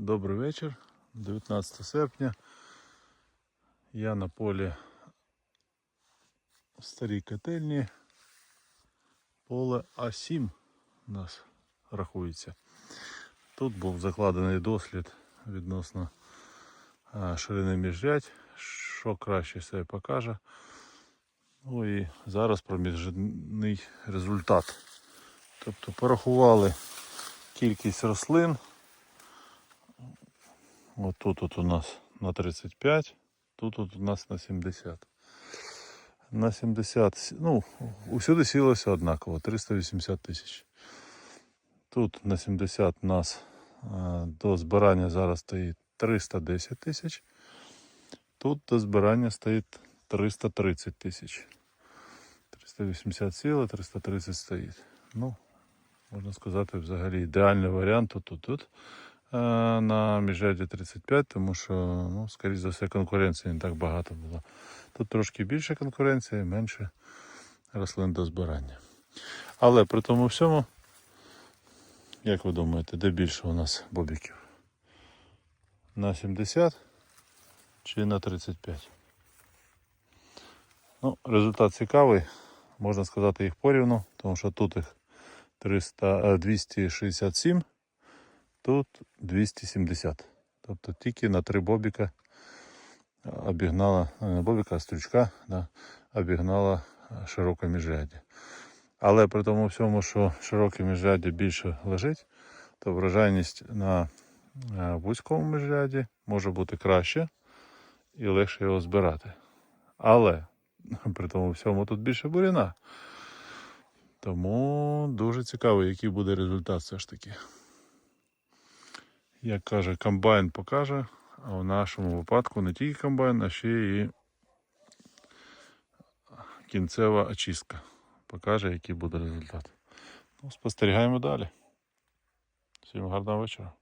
Добрий вечір, 19 серпня. Я на полі в старій котельні. Поле А7 у нас рахується. Тут був закладений дослід відносно ширини міжрядь, що краще себе покаже. Ну і зараз проміжний результат. Тобто порахували кількість рослин. От тут от у нас на 35, тут от у нас на 70. На 70, ну, усюди сілося однаково, 380 тисяч. Тут на 70 у нас до збирання зараз стоїть 310 тисяч. Тут до збирання стоїть 330 тисяч. 380 сіли, 330 стоїть. Ну, можна сказати, взагалі ідеальний варіант тут тут е, на міжряді 35, тому що, ну, скоріш за все, конкуренції не так багато було. Тут трошки більше конкуренції, менше рослин до збирання. Але при тому всьому, як ви думаєте, де більше у нас бобіків? На 70 чи на 35? Ну, результат цікавий. Можна сказати їх порівну, тому що тут їх 300, е, 267, тут 270. Тобто тільки на три бобіка обігнала, е, не бобіка, а стрючка да, обігнала е, широке міжряддя. Але при тому всьому, що широке міжряддя більше лежить, то врожайність на е, вузькому міжряді може бути краще і легше його збирати. Але при тому всьому тут більше буряна. Тому дуже цікаво, який буде результат все ж таки. Як каже, комбайн покаже, а в нашому випадку не тільки комбайн, а ще і кінцева очистка. Покаже, який буде результат. Ну, спостерігаємо далі. Всім гарного вечора.